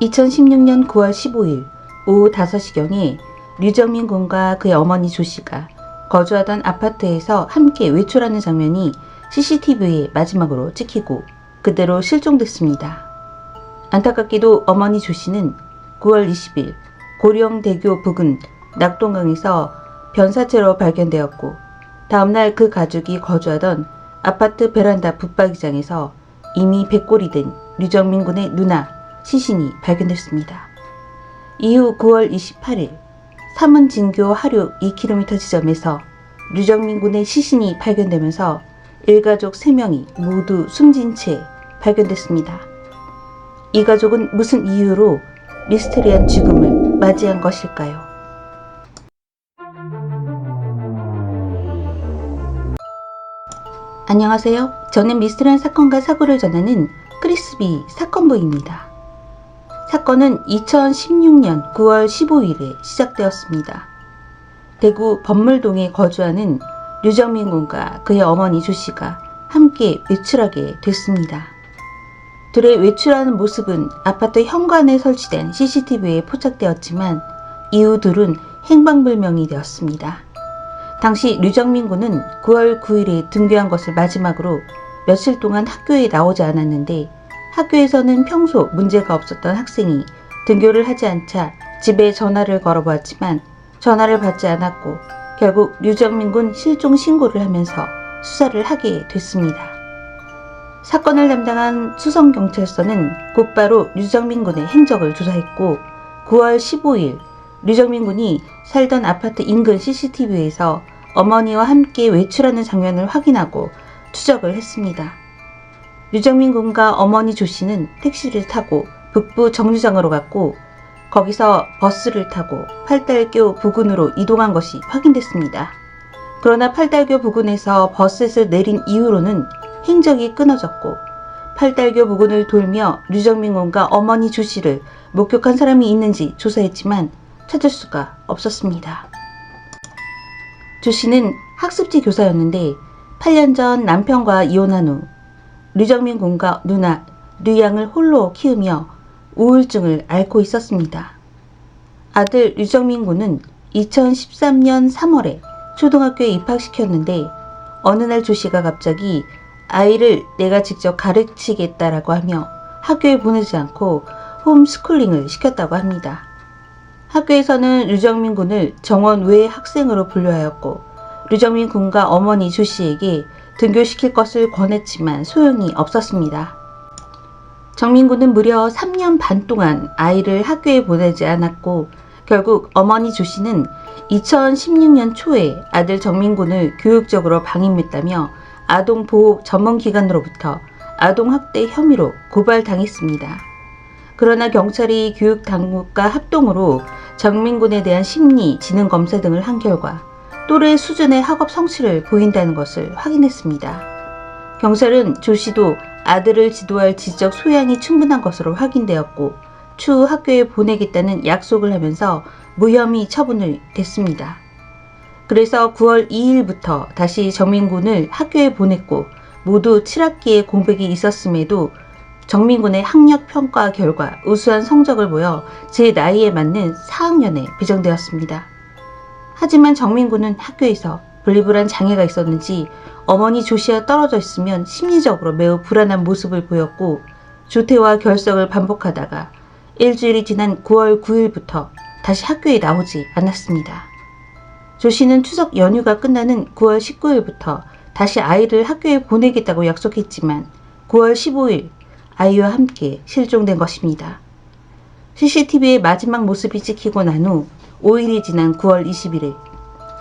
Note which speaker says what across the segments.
Speaker 1: (2016년 9월 15일) 오후 5시경에 류정민 군과 그의 어머니 조 씨가 거주하던 아파트에서 함께 외출하는 장면이 CCTV에 마지막으로 찍히고 그대로 실종됐습니다. 안타깝게도 어머니 조 씨는 9월 20일 고령대교 부근 낙동강에서 변사체로 발견되었고 다음날 그 가족이 거주하던 아파트 베란다 붙박이장에서 이미 백골이 된 류정민 군의 누나 시신이 발견됐습니다. 이후 9월 28일 삼은 진교 하류 2km 지점에서 류정민 군의 시신이 발견되면서 일가족 3명이 모두 숨진 채 발견됐습니다. 이 가족은 무슨 이유로 미스테리한 죽음을 맞이한 것일까요? 안녕하세요. 저는 미스테리한 사건과 사고를 전하는 크리스비 사건부입니다. 사건은 2016년 9월 15일에 시작되었습니다. 대구 범물동에 거주하는 류정민 군과 그의 어머니 조 씨가 함께 외출하게 됐습니다. 둘의 외출하는 모습은 아파트 현관에 설치된 CCTV에 포착되었지만 이후 둘은 행방불명이 되었습니다. 당시 류정민 군은 9월 9일에 등교한 것을 마지막으로 며칠 동안 학교에 나오지 않았는데 학교에서는 평소 문제가 없었던 학생이 등교를 하지 않자 집에 전화를 걸어보았지만 전화를 받지 않았고 결국 류정민 군 실종 신고를 하면서 수사를 하게 됐습니다. 사건을 담당한 수성경찰서는 곧바로 류정민 군의 행적을 조사했고 9월 15일 류정민 군이 살던 아파트 인근 CCTV에서 어머니와 함께 외출하는 장면을 확인하고 추적을 했습니다. 류정민 군과 어머니 조 씨는 택시를 타고 북부 정류장으로 갔고 거기서 버스를 타고 팔달교 부근으로 이동한 것이 확인됐습니다. 그러나 팔달교 부근에서 버스에서 내린 이후로는 행적이 끊어졌고 팔달교 부근을 돌며 류정민 군과 어머니 조 씨를 목격한 사람이 있는지 조사했지만 찾을 수가 없었습니다. 조 씨는 학습지 교사였는데 8년 전 남편과 이혼한 후 류정민 군과 누나 류양을 홀로 키우며 우울증을 앓고 있었습니다. 아들 류정민 군은 2013년 3월에 초등학교에 입학시켰는데 어느 날 조 씨가 갑자기 아이를 내가 직접 가르치겠다라고 하며 학교에 보내지 않고 홈스쿨링을 시켰다고 합니다. 학교에서는 류정민 군을 정원 외 학생으로 분류하였고 류정민 군과 어머니 조 씨에게 등교시킬 것을 권했지만 소용이 없었습니다. 정민 군은 무려 3년 반 동안 아이를 학교에 보내지 않았고 결국 어머니 조 씨는 2016년 초에 아들 정민 군을 교육적으로 방임했다며 아동보호 전문기관으로부터 아동학대 혐의로 고발당했습니다. 그러나 경찰이 교육 당국과 합동으로 정민군에 대한 심리, 지능 검사 등을 한 결과 또래 수준의 학업 성취를 보인다는 것을 확인했습니다. 경찰은 조 씨도 아들을 지도할 지적 소양이 충분한 것으로 확인되었고 추후 학교에 보내겠다는 약속을 하면서 무혐의 처분을 됐습니다. 그래서 9월 2일부터 다시 정민군을 학교에 보냈고 모두 7학기에 공백이 있었음에도 정민군의 학력 평가 결과 우수한 성적을 보여 제 나이에 맞는 4학년에 배정되었습니다. 하지만 정민군은 학교에서 분리불안 장애가 있었는지 어머니 조씨와 떨어져 있으면 심리적으로 매우 불안한 모습을 보였고 조퇴와 결석을 반복하다가 일주일이 지난 9월 9일부터 다시 학교에 나오지 않았습니다. 조 씨는 추석 연휴가 끝나는 9월 19일부터 다시 아이를 학교에 보내겠다고 약속했지만 9월 15일 아이와 함께 실종된 것입니다. CCTV의 마지막 모습이 찍히고 난 후 5일이 지난 9월 21일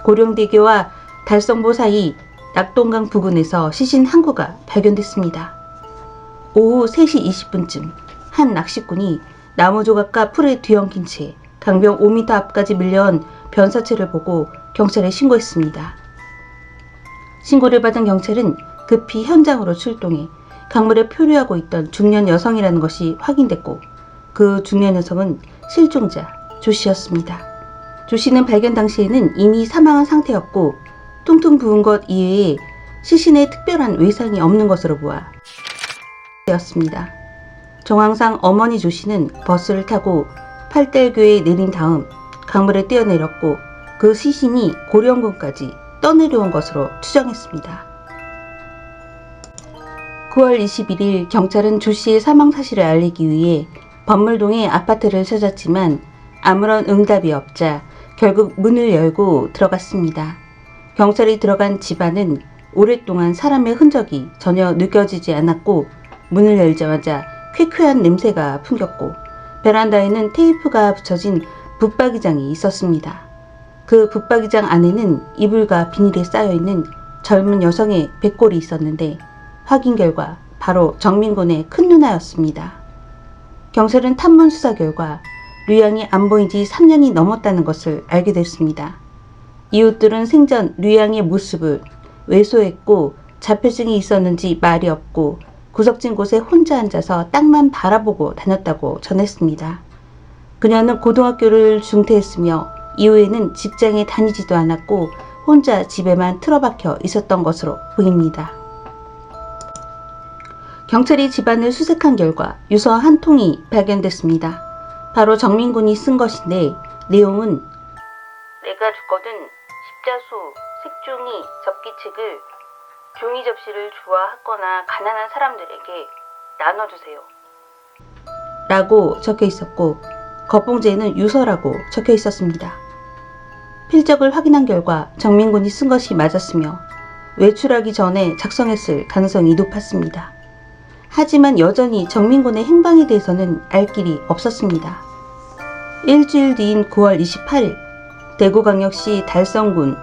Speaker 1: 고령대교와 달성보 사이 낙동강 부근에서 시신 한 구가 발견됐습니다. 오후 3시 20분쯤 한 낚시꾼이 나무 조각과 풀에 뒤엉킨 채 강변 5m 앞까지 밀려온 변사체를 보고 경찰에 신고했습니다. 신고를 받은 경찰은 급히 현장으로 출동해 강물에 표류하고 있던 중년 여성이라는 것이 확인됐고 그 중년 여성은 실종자 조 씨였습니다. 조 씨는 발견 당시에는 이미 사망한 상태였고 퉁퉁 부은 것 이외에 시신에 특별한 외상이 없는 것으로 보아 되었습니다. 정황상 어머니 조 씨는 버스를 타고 팔달교에 내린 다음 강물에 뛰어내렸고 그 시신이 고령군까지 떠내려온 것으로 추정했습니다. 9월 21일 경찰은 조 씨의 사망 사실을 알리기 위해 범물동의 아파트를 찾았지만 아무런 응답이 없자 결국 문을 열고 들어갔습니다. 경찰이 들어간 집안은 오랫동안 사람의 흔적이 전혀 느껴지지 않았고 문을 열자마자 쾌쾌한 냄새가 풍겼고 베란다에는 테이프가 붙여진 붙박이장이 있었습니다. 그 붙박이장 안에는 이불과 비닐에 쌓여 있는 젊은 여성의 백골이 있었는데 확인 결과 바로 정민곤의 큰 누나였습니다. 경찰은 탐문 수사 결과 류양이 안 보인 지 3년이 넘었다는 것을 알게 됐습니다. 이웃들은 생전 류양의 모습을 왜소했고 자폐증이 있었는지 말이 없고 구석진 곳에 혼자 앉아서 땅만 바라보고 다녔다고 전했습니다. 그녀는 고등학교를 중퇴했으며 이후에는 직장에 다니지도 않았고 혼자 집에만 틀어박혀 있었던 것으로 보입니다. 경찰이 집안을 수색한 결과 유서 한 통이 발견됐습니다. 바로 정민군이 쓴 것인데 내용은 내가 죽거든 십자수, 색종이, 접기책을 종이 접시를 좋아하거나 가난한 사람들에게 나눠주세요. 라고 적혀 있었고 겉봉지에는 유서라고 적혀 있었습니다. 필적을 확인한 결과 정민군이 쓴 것이 맞았으며 외출하기 전에 작성했을 가능성이 높았습니다. 하지만 여전히 정민군의 행방에 대해서는 알 길이 없었습니다. 일주일 뒤인 9월 28일 대구광역시 달성군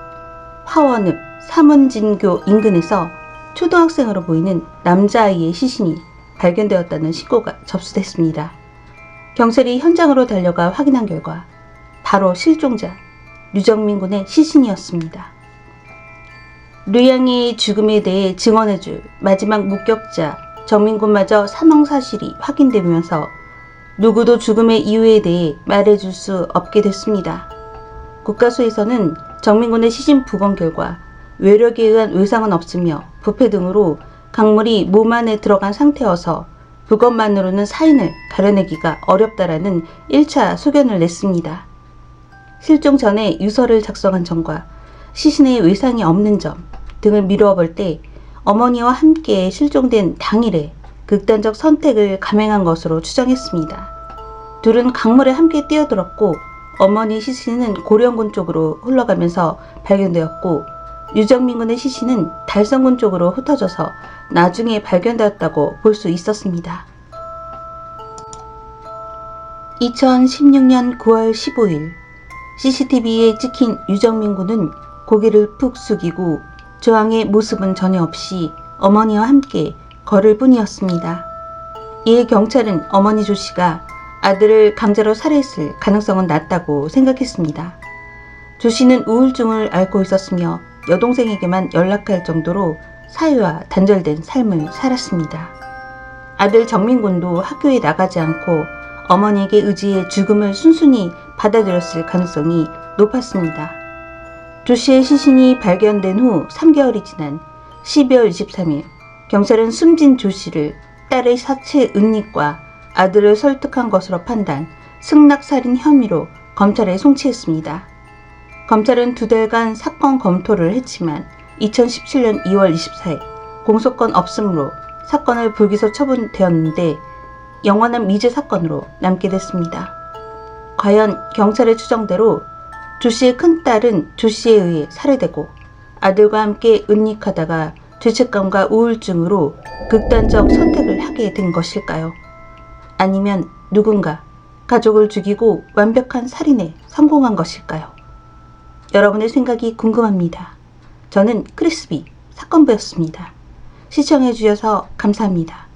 Speaker 1: 화원읍 사문진교 인근에서 초등학생으로 보이는 남자아이의 시신이 발견되었다는 신고가 접수됐습니다. 경찰이 현장으로 달려가 확인한 결과 바로 실종자 류정민 군의 시신이었습니다. 류양이의 죽음에 대해 증언해줄 마지막 목격자 정민군마저 사망 사실이 확인되면서 누구도 죽음의 이유에 대해 말해줄 수 없게 됐습니다. 국가수에서는 정민군의 시신 부검 결과 외력에 의한 외상은 없으며 부패 등으로 강물이 몸 안에 들어간 상태여서 부검만으로는 사인을 가려내기가 어렵다라는 1차 소견을 냈습니다. 실종 전에 유서를 작성한 점과 시신의 외상이 없는 점 등을 미루어 볼 때 어머니와 함께 실종된 당일에 극단적 선택을 감행한 것으로 추정했습니다. 둘은 강물에 함께 뛰어들었고 어머니 시신은 고령군 쪽으로 흘러가면서 발견되었고 유정민 군의 시신은 달성군 쪽으로 흩어져서 나중에 발견되었다고 볼 수 있었습니다. 2016년 9월 15일 CCTV에 찍힌 유정민 군은 고개를 푹 숙이고 조항의 모습은 전혀 없이 어머니와 함께 걸을 뿐이었습니다. 이에 경찰은 어머니 조 씨가 아들을 강제로 살해했을 가능성은 낮다고 생각했습니다. 조 씨는 우울증을 앓고 있었으며 여동생에게만 연락할 정도로 사회와 단절된 삶을 살았습니다. 아들 정민군도 학교에 나가지 않고 어머니에게 의지해 죽음을 순순히 받아들였을 가능성이 높았습니다. 조 씨의 시신이 발견된 후 3개월이 지난 12월 23일 경찰은 숨진 조 씨를 딸의 사체 은닉과 아들을 설득한 것으로 판단, 승낙살인 혐의로 검찰에 송치했습니다. 검찰은 두 달간 사건 검토를 했지만 2017년 2월 24일 공소권 없음으로 사건을 불기소 처분되었는데 영원한 미제 사건으로 남게 됐습니다. 과연 경찰의 추정대로 조 씨의 큰딸은 조 씨에 의해 살해되고 아들과 함께 은닉하다가 죄책감과 우울증으로 극단적 선택을 하게 된 것일까요? 아니면 누군가 가족을 죽이고 완벽한 살인에 성공한 것일까요? 여러분의 생각이 궁금합니다. 저는 크리스비 사건부였습니다. 시청해주셔서 감사합니다.